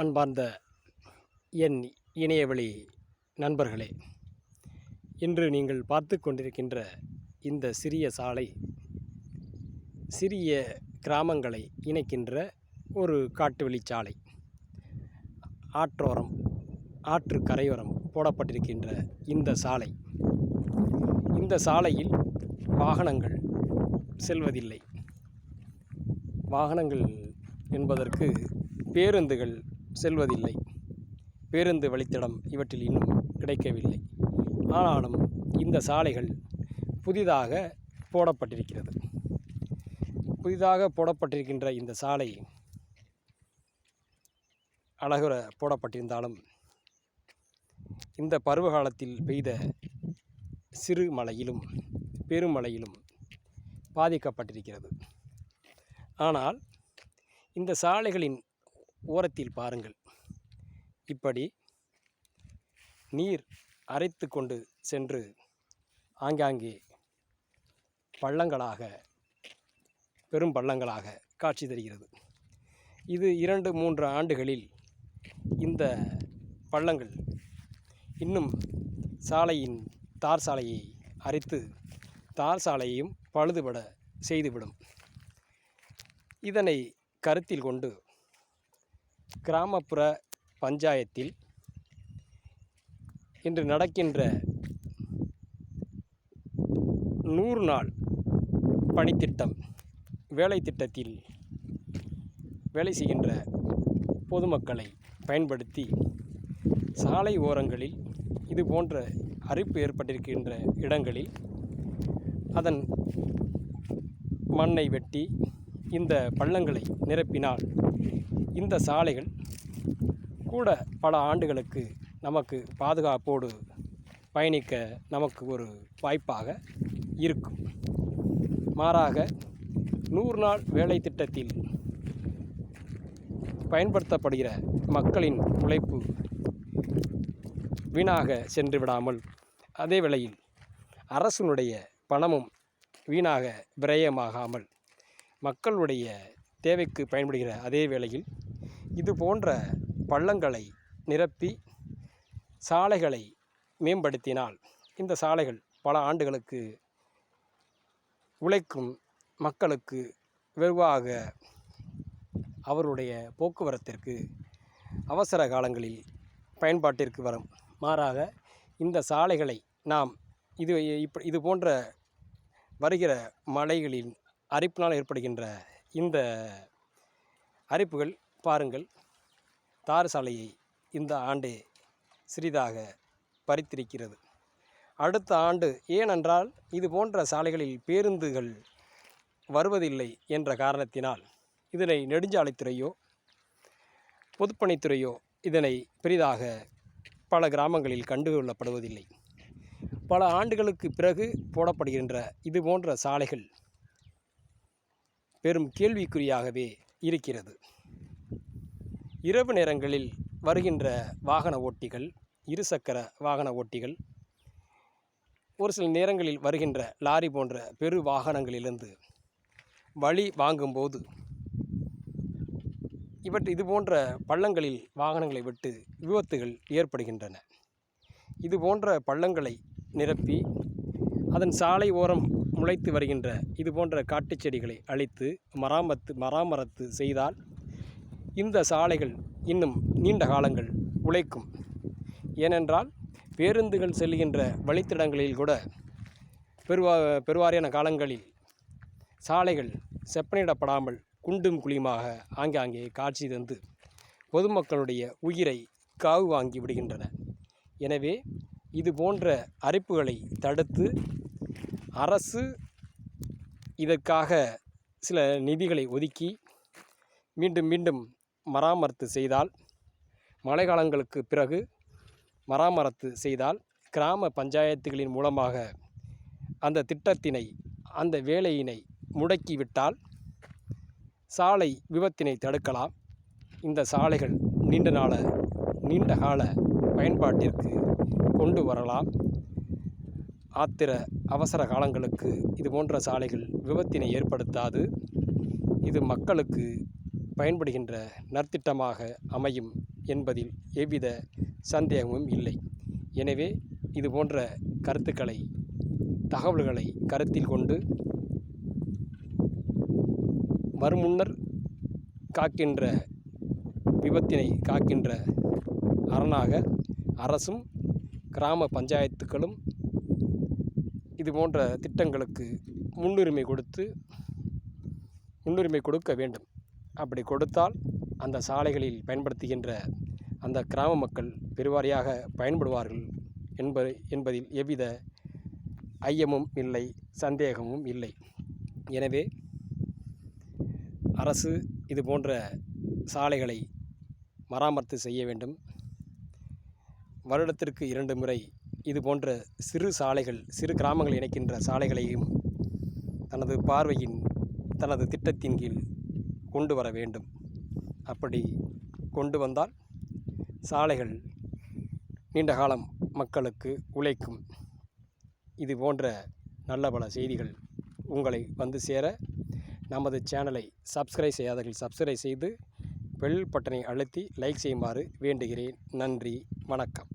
அன்பார்ந்த என் இணையவழி நண்பர்களே இன்று நீங்கள் பார்த்து கொண்டிருக்கின்ற இந்த சிறிய சாலை சிறிய கிராமங்களை இணைக்கின்ற ஒரு காட்டுவழிச்சாலை ஆற்றோரம் ஆற்று கரையோரம் போடப்பட்டிருக்கின்ற இந்த சாலை. இந்த சாலையில் வாகனங்கள் செல்வதில்லை. வாகனங்கள் என்பதற்கு பேருந்துகள் செல்வதில்லை. பேருந்து வழித்தடம் இவற்றில் இன்னும் கிடைக்கவில்லை. ஆனாலும் இந்த சாலைகள் புதிதாக போடப்பட்டிருக்கிறது. புதிதாக போடப்பட்டிருக்கின்ற இந்த சாலை அழகுற போடப்பட்டிருந்தாலும் இந்த பருவகாலத்தில் பெய்த சிறு மழையிலும் பெருமழையிலும் பாதிக்கப்பட்டிருக்கிறது. ஆனால் இந்த சாலைகளின் ஓரத்தில் பாருங்கள். இப்படி நீர் அரைத்து கொண்டு சென்று ஆங்காங்கே பள்ளங்களாக பெரும் பள்ளங்களாக காட்சி தருகிறது. இது இரண்டு மூன்று ஆண்டுகளில் இந்த பள்ளங்கள் இன்னும் சாலையின் தார் சாலையை அரைத்து தார் சாலையையும் பழுதுபட செய்துவிடும். இதனை கருத்தில் கொண்டு கிராமப்புற பஞ்சாயத்தில் இன்று நடக்கின்ற நூறு நாள் பணித்திட்டம் வேலை திட்டத்தில் வேலை செய்கின்ற பொதுமக்களை பயன்படுத்தி சாலை ஓரங்களில் இது போன்ற அரிப்பு ஏற்பட்டிருக்கின்ற இடங்களில் அதன் மண்ணை வெட்டி இந்த பள்ளங்களை நிரப்பினால் இந்த சாலைகள் கூட பல ஆண்டுகளுக்கு நமக்கு பாதுகாப்போடு பயணிக்க நமக்கு ஒரு வாய்ப்பாக இருக்கும். மாறாக நூறு நாள் வேலை திட்டத்தில் பயன்படுத்தப்படுகிற மக்களின் உழைப்பு வீணாக சென்று விடாமல் அதே வேளையில் அரசினுடைய பணமும் வீணாக விரயமாகாமல் மக்களுடைய தேவைக்கு பயன்படுகிற அதே வேளையில் இது போன்ற பள்ளங்களை நிரப்பி சாலைகளை மேம்படுத்தினால் இந்த சாலைகள் பல ஆண்டுகளுக்கு உழைக்கும் மக்களுக்கு வெகுவாக அவருடைய போக்குவரத்திற்கு அவசர காலங்களில் பயன்பாட்டிற்கு வரும். மாறாக இந்த சாலைகளை நாம் இது இப்போ இது போன்ற வருகிற மலைகளின் அரிப்பினால் ஏற்படுகின்ற இந்த அரிப்புகள் பாருங்கள். தார் சாலையை இந்த ஆண்டே சிறிதாக பறித்திருக்கிறது. அடுத்த ஆண்டு ஏனென்றால் இது போன்ற சாலைகளில் பேருந்துகள் வருவதில்லை என்ற காரணத்தினால் இதனை நெடுஞ்சாலைத்துறையோ பொதுப்பணித்துறையோ இதனை பெரிதாக பல கிராமங்களில் கண்டுகொள்ளப்படுவதில்லை. பல ஆண்டுகளுக்கு பிறகு போடப்படுகின்ற இது போன்ற சாலைகள் பெரும் கேள்விக்குறியாகவே இருக்கிறது. இரவு நேரங்களில் வருகின்ற வாகன ஓட்டிகள் இருசக்கர வாகன ஓட்டிகள் ஒரு சில நேரங்களில் வருகின்ற லாரி போன்ற பெரு வாகனங்களிலிருந்து வழி வாங்கும்போது இவற்றை இது போன்ற பள்ளங்களில் வாகனங்களை விட்டு விபத்துகள் ஏற்படுகின்றன. இது போன்ற பள்ளங்களை நிரப்பி அதன் சாலை ஓரம் முளைத்து வருகின்ற இது போன்ற காட்டுச் செடிகளை அழித்து மராமத்து மராமரத்து செய்தால் இந்த சாலைகள் இன்னும் நீண்ட காலங்கள் உழைக்கும். ஏனென்றால் பேருந்துகள் செல்கின்ற வழித்தடங்களில் கூட பெருவா பெருவாரியான காலங்களில் சாலைகள் செப்பனிடப்படாமல் குண்டும் குழியுமாக ஆங்காங்கே காட்சி தந்து பொதுமக்களுடைய உயிரை காவு வாங்கி விடுகின்றன. எனவே இது போன்ற அரிப்புகளை தடுத்து அரசு இதற்காக சில நிதிகளை ஒதுக்கி மீண்டும் மீண்டும் மராமரத்து செய்தால் மழைக்காலங்களுக்கு பிறகு மராமரத்து செய்தால் கிராம பஞ்சாயத்துகளின் மூலமாக அந்த திட்டத்தினை அந்த வேலையினை முடக்கிவிட்டால் சாலை விபத்தினை தடுக்கலாம். இந்த சாலைகள் நீண்ட நாள நீண்ட கால பயன்பாட்டிற்கு கொண்டு வரலாம். ஆத்திர அவசர காலங்களுக்கு இது போன்ற சாலைகள் விபத்தினை ஏற்படுத்தாது. இது மக்களுக்கு பயன்படுகின்ற நற்திட்டமாக அமையும் என்பதில் எவ்வித சந்தேகமும் இல்லை. எனவே இது போன்ற கருத்துக்களை தகவல்களை கருத்தில் கொண்டு வருமுன்னர் காக்கின்ற விபத்தினை காக்கின்ற அரணாக அரசும் கிராம பஞ்சாயத்துக்களும் இது போன்ற திட்டங்களுக்கு முன்னுரிமை கொடுத்து முன்னுரிமை கொடுக்க வேண்டும். அப்படி கொடுத்தால் அந்த சாலைகளில் பயன்படுத்துகின்ற அந்த கிராம மக்கள் பெருவாரியாக பயன்படுவார்கள் என்பது என்பதில் எவ்வித ஐயமும் இல்லை சந்தேகமும் இல்லை. எனவே அரசு இது போன்ற சாலைகளை மராமத்து செய்ய வேண்டும். வருடத்திற்கு இரண்டு முறை இது போன்ற சிறு சாலைகள் சிறு கிராமங்கள் இணைக்கின்ற சாலைகளையும் தனது பார்வையின் தனது திட்டத்தின் கீழ் கொண்டு வர வேண்டும். அப்படி கொண்டு வந்தால் சாலைகள் நீண்ட காலம் மக்களுக்கு உழைக்கும். இது போன்ற நல்ல பல செய்திகள் உங்களை வந்து சேர நமது சேனலை சப்ஸ்கிரைப் செய்யாதவர்கள் சப்ஸ்கிரைப் செய்து பெல் பட்டனை அழுத்தி லைக் செய்யுமாறு வேண்டுகிறேன். நன்றி வணக்கம்.